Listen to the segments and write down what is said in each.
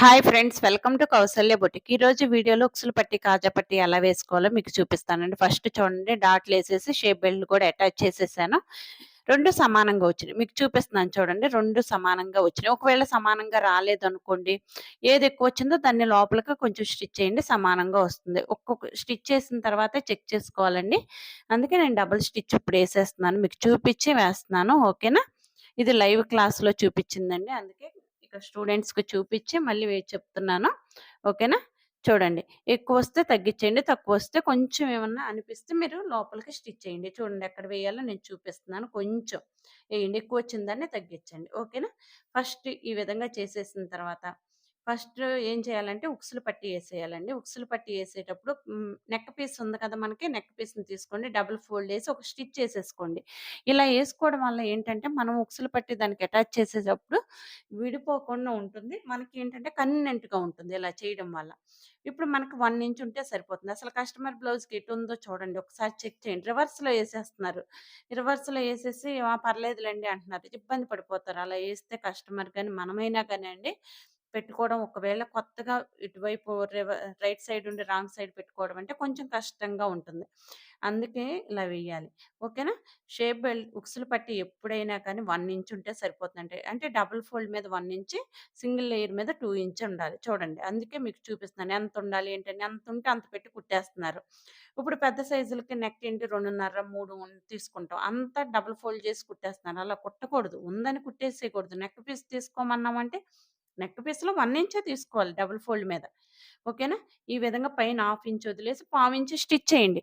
Hi friends welcome to Kausalya boutique. ఈ రోజు వీడియోలో ఉక్సులు పట్టి కాజా పట్టి ఎలా వేసుకోవాలో మీకు చూపిస్తానండి. ఫస్ట్ చూడండి డాట్లు వేసేసి షేప్ బెల్ట్ కూడా అటాచ్ చేసేసాను. రెండు సమానంగా వచ్చినాయి. మీకు చూపిస్తున్నాను చూడండి రెండు సమానంగా వచ్చినాయి. ఒకవేళ సమానంగా రాలేదు అనుకోండి ఏది ఎక్కువ వచ్చిందో దాన్ని లోపలికి కొంచెం స్టిచ్ చేయండి సమానంగా వస్తుంది. ఒక్కొక్క స్టిచ్ చేసిన తర్వాత చెక్ చేసుకోవాలండి. అందుకే నేను డబుల్ స్టిచ్ ఇప్పుడు వేసేస్తున్నాను. మీకు చూపించి వేస్తున్నాను ఓకేనా? ఇది లైవ్ క్లాస్లో చూపించిందండి. అందుకే ఇక్కడ స్టూడెంట్స్కి చూపించి మళ్ళీ చెప్తున్నాను. ఓకేనా? చూడండి. ఎక్కువ వస్తే తగ్గించండి తక్కువ వస్తే కొంచెం ఏమన్నా అనిపిస్తే మీరు లోపలికి స్టిచ్ చేయండి. చూడండి ఎక్కడ వేయాలో నేను చూపిస్తున్నాను. కొంచెం వేయండి. ఎక్కువ వచ్చిందాన్ని తగ్గించండి ఓకేనా? ఫస్ట్ ఈ విధంగా చేసేసిన తర్వాత ఫస్ట్ ఏం చేయాలంటే ఉక్సులు పట్టి వేసేయాలండి ఉక్సులు పట్టి వేసేటప్పుడు నెక్ పీస్ ఉంది కదా మనకి నెక్ పీస్ని తీసుకోండి. డబుల్ ఫోల్డ్ వేసి ఒక స్టిచ్ చేసేసుకోండి. ఇలా వేసుకోవడం వల్ల ఏంటంటే మనం ఉక్సులు పట్టి దానికి అటాచ్ చేసేటప్పుడు విడిపోకుండా ఉంటుంది. మనకి ఏంటంటే కన్వీనెంట్గా ఉంటుంది ఇలా చేయడం వల్ల. ఇప్పుడు మనకి వన్ ఇంచ్ ఉంటే సరిపోతుంది. అసలు కస్టమర్ బ్లౌజ్కి ఎటు ఉందో చూడండి. ఒకసారి చెక్ చేయండి. రివర్స్లో వేసేస్తున్నారు రివర్స్లో వేసేసి పర్లేదులేండి అంటున్నారు. ఇబ్బంది పడిపోతారు. అలా వేస్తే కస్టమర్ కానీ మనమైనా కానీ అండి పెట్టుకోవడం ఒకవేళ కొత్తగా ఇటువైపు రైట్ సైడ్ ఉండి రాంగ్ సైడ్ పెట్టుకోవడం అంటే కొంచెం కష్టంగా ఉంటుంది. అందుకే ఇలా వేయాలి ఓకేనా? షేప్ బెల్ట్ ఉక్సులు పట్టి ఎప్పుడైనా కానీ వన్ ఇంచ్ ఉంటే సరిపోతుంది అంటే డబుల్ ఫోల్డ్ మీద వన్ ఇంచ్ సింగిల్ లేయర్ మీద టూ ఇంచ్ ఉండాలి. చూడండి. అందుకే మీకు చూపిస్తున్నాను. ఎంత ఉండాలి ఏంటంటే ఎంత ఉంటే అంత పెట్టి కుట్టేస్తున్నారు. ఇప్పుడు పెద్ద సైజులకి నెక్ ఏంటి? రెండున్నర మూడు తీసుకుంటాం. అంతా డబుల్ ఫోల్డ్ చేసి కుట్టేస్తున్నారు. అలా కుట్టకూడదు. ఉందని కుట్టేసేయకూడదు. నెక్ పీస్ తీసుకోమన్నామంటే నెక్ పీస్లో వన్ ఇంచే తీసుకోవాలి డబుల్ ఫోల్డ్ మీద. ఓకేనా? ఈ విధంగా పైన హాఫ్ ఇంచ్ వదిలేసి పావించి స్టిచ్ చేయండి.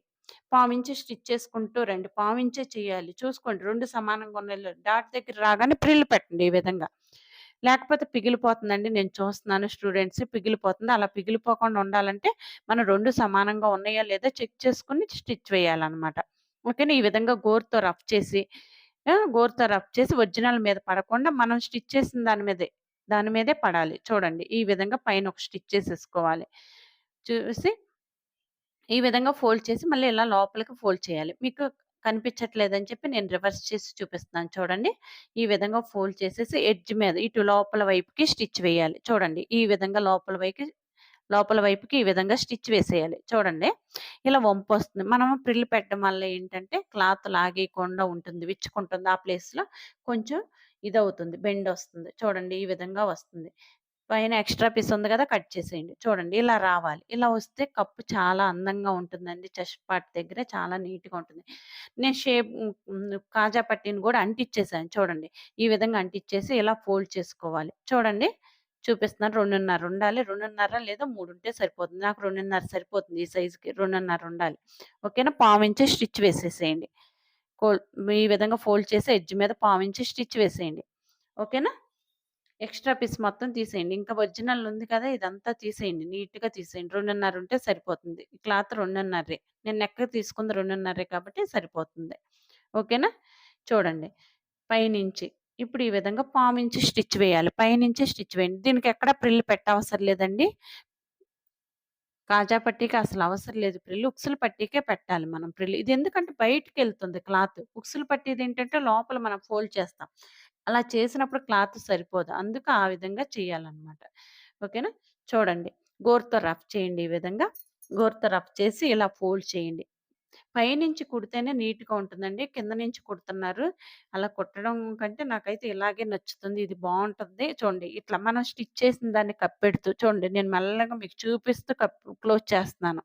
పావించి స్టిచ్ చేసుకుంటూ రండి. పావించే చేయాలి. చూసుకోండి. రెండు సమానంగా ఉన్న డాట్ దగ్గర రాగానే ప్రిల్లు పెట్టండి ఈ విధంగా. లేకపోతే పిగిలిపోతుందండి. నేను చూస్తున్నాను స్టూడెంట్స్ పిగిలిపోతుంది. అలా పిగిలిపోకుండా ఉండాలంటే మనం రెండు సమానంగా ఉన్నాయా లేదా చెక్ చేసుకుని స్టిచ్ వేయాలన్నమాట. ఓకేనా? ఈ విధంగా గోరుతో రఫ్ చేసి గోరుతో రఫ్ చేసి ఒరిజినల్ మీద పడకుండా మనం స్టిచ్ చేసిన దాని మీదే దాని మీదే పడాలి. చూడండి. ఈ విధంగా పైన ఒక స్టిచ్ చేసేసుకోవాలి. చూసి ఈ విధంగా ఫోల్డ్ చేసి మళ్ళీ ఇలా లోపలికి ఫోల్డ్ చేయాలి. మీకు కనిపించట్లేదని చెప్పి నేను రివర్స్ చేసి చూపిస్తున్నాను చూడండి. ఈ విధంగా ఫోల్డ్ చేసేసి ఎడ్జ్ మీద ఇటు లోపల వైపుకి స్టిచ్ వేయాలి. చూడండి. ఈ విధంగా లోపల వైపు లోపల వైపుకి ఈ విధంగా స్టిచ్ వేసేయాలి. చూడండి. ఇలా వంపు వస్తుంది. మనం ప్రిల్ పెట్టడం వల్ల ఏంటంటే క్లాత్ లాగేయకుండా ఉంటుంది విచ్చుకుంటుంది ఆ ప్లేస్లో. కొంచెం ఇది అవుతుంది బెండ్ వస్తుంది. చూడండి ఈ విధంగా వస్తుంది. పైన ఎక్స్ట్రా పీస్ ఉంది కదా కట్ చేసేయండి. చూడండి ఇలా రావాలి. ఇలా వస్తే కప్పు చాలా అందంగా ఉంటుందండి. చెస్ట్ పార్ట్ దగ్గర చాలా నీట్గా ఉంటుంది. నేను షేప్ కాజా పట్టిని కూడా అంటిచ్చేసాను చూడండి. ఈ విధంగా అంటిచ్చేసి ఇలా ఫోల్డ్ చేసుకోవాలి. చూడండి చూపిస్తున్నాను రెండున్నర ఉండాలి. రెండున్నర లేదా మూడు ఉంటే సరిపోతుంది. నాకు రెండున్నర సరిపోతుంది ఈ సైజుకి. రెండున్నర ఉండాలి. ఓకేనా? పావించి స్టిచ్ వేసేసేయండి. ఈ విధంగా ఫోల్డ్ చేసి ఎడ్జ్ మీద పావించి స్టిచ్ వేసేయండి. ఓకేనా? ఎక్స్ట్రా పీస్ మొత్తం తీసేయండి. ఇంకా ఒరిజినల్ ఉంది కదా ఇదంతా తీసేయండి. నీట్గా తీసేయండి. రెండున్నర ఉంటే సరిపోతుంది. క్లాత్ రెండున్నరే నేను నెక్క తీసుకుంది రెండున్నరే కాబట్టి సరిపోతుంది. ఓకేనా? చూడండి. పైనుంచి ఇప్పుడు ఈ విధంగా పామించి స్టిచ్ వేయాలి. పైనుంచి స్టిచ్ వేయండి. దీనికి ఎక్కడ ప్రిల్ పెట్టవసరం లేదండి. కాజా పట్టీకి అసలు అవసరం లేదు. ప్రిల్లు ఉక్సులు పట్టీకే పెట్టాలి మనం ప్రిల్లు ఇది ఎందుకంటే బయటికి వెళ్తుంది క్లాత్. ఉక్సులు పట్టీది ఏంటంటే లోపల మనం ఫోల్డ్ చేస్తాం. అలా చేసినప్పుడు క్లాత్ సరిపోదు. అందుకు ఆ విధంగా చేయాలన్నమాట. ఓకేనా? చూడండి. గోర్తో రఫ్ చేయండి ఈ విధంగా. గోర్త రఫ్ చేసి ఇలా ఫోల్డ్ చేయండి. పైనుంచి కుడితేనే నీట్‌గా ఉంటుందండి. కింద నుంచి కుడుతున్నారు. అలా కుట్టడం కంటే నాకైతే ఇలాగే నచ్చుతుంది. ఇది బాగుంటుంది చూడండి ఇట్లా మనం స్టిచ్ చేసిన దాన్ని కప్పెడుతూ చూడండి నేను మెల్లగా మీకు చూపిస్తూ కప్ క్లోజ్ చేస్తున్నాను.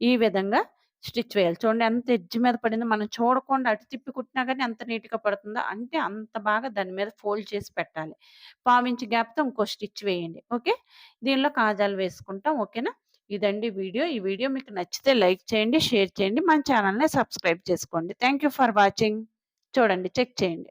ఈ విధంగా స్టిచ్ వేయాలి. చూడండి ఎంత ఎడ్జ్ మీద పడిందో మనం చూడకుండా అటు తిప్పి కుట్టినా కానీ ఎంత నీట్‌గా పడుతుందో అంటే అంత బాగా దాని మీద ఫోల్డ్ చేసి పెట్టాలి. పావించి గ్యాప్‌తో ఇంకో స్టిచ్ వేయండి. ఓకే. దీనిలో కాజాలు వేసుకుంటాం. ఓకేనా? ఇదండి వీడియో. ఈ వీడియో మీకు నచ్చితే లైక్ చేయండి, షేర్ చేయండి. మన ఛానల్‌ని సబ్స్క్రైబ్ చేసుకోండి. Thank you for watching. చూడండి చెక్ చేయండి.